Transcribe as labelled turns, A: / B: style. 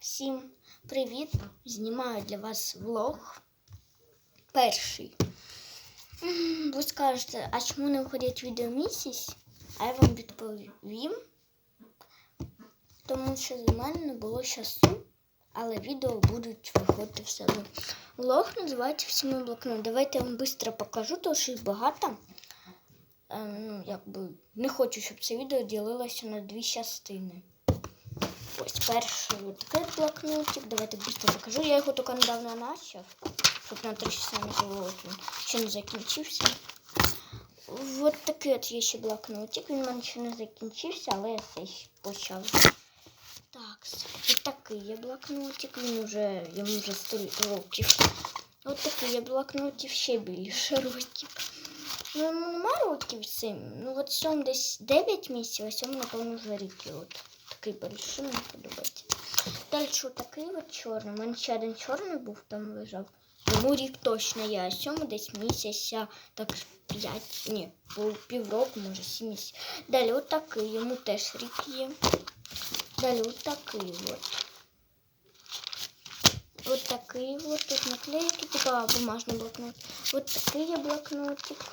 A: Всім привіт! Знімаю для вас влог. Перший. Ви скажете, а чому не виходить відео місяць? А я вам відповім. Тому що з мене не було часу, але відео будуть виходити все одно. Влог називається всіми блокнот. Давайте я вам швидко покажу, тому що їх багато. Е, якби не хочу, щоб це відео ділилося на дві частини. Ось перший такий блокнотик. Давайте быстро покажу. Я його тільки недавно почав. Щоб на три часа не було. Ще не закінчився. От такий от є ще блокнотик. Він в мене ще не закінчився, але я це ще почав. Так, от такий є блокнотик. Він вже йому вже 100 років. От такий є блокнотик ще більше років. Ну, йому нема років 7. Ну от сьом десь 9 місяців, а сьому, напевно, вже рік. такий большой, мені подобається. Далі от такий от чорний. У мене ще один чорний був, там лежав. Йому рік точно є, а сьому десь місяця, так 5, ні, пів- півроку, може 7 місяців. Далі от такий, йому теж рік є. Далі от такий от. От такий от, тут наклейки, типа бумажний блокнот. От такий є блокнотик.